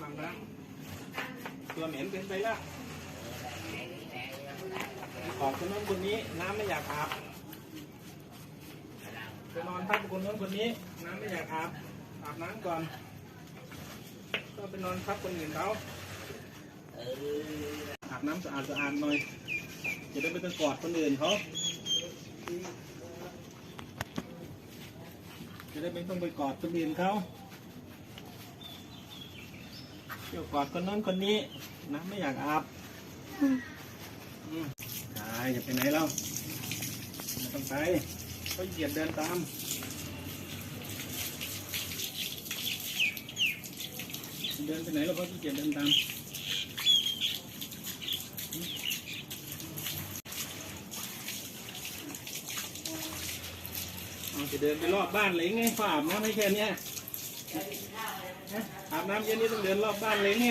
ำอาบน้ำตัวเหม็นเป็นไปแล้วออกคนนู้นคนนี้น้ำไม่อยากอาบไปนอนพักคนนู้นคนนี้ น้ำไม่อยากอาบอาบน้ำก่อน ก็ไปนอนพักคนอื่นเขาอาบน้ำสะอาดสะอาดหน่อยจะได้ไม่ต้องกอดคนอื่นเขาจะได้ไม่ต้องไปกอดคนอื่นเขา เที่ยวกอดคนนั้นคนนี้น้ำไม่อยากอาบตายจะไปไหนแล้วไม่ต้องไปเขาเหยียดเดินตามเดินไปไหนแล้วเขาขี้เกียจเดินตามจะเดินไปรอบบ้านเลยไงฝ่าอาบน้ำให้แค่เนี้ย อาบน้ำเย็นนี้ต้องเดินรอบบ้านเลยไง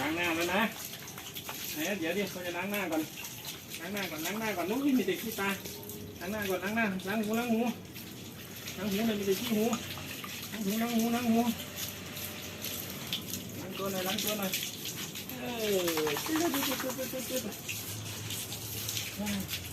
ล้างหน้าแล้วนะไหนเดี๋ยวดิเขาจะล้างหน้าก่อน ล้างหน้าก่อน ล้างหน้าก่อนนู้นมีเด็กขี้ตา ล้างหน้าก่อน ล้างหน้า ล้างหูล้างหู ล้างหูเลยมีเด็กขี้หูล้างหูล้างหูล้างหูล้างตัวหน่อยล้างตัวหน่อยเออ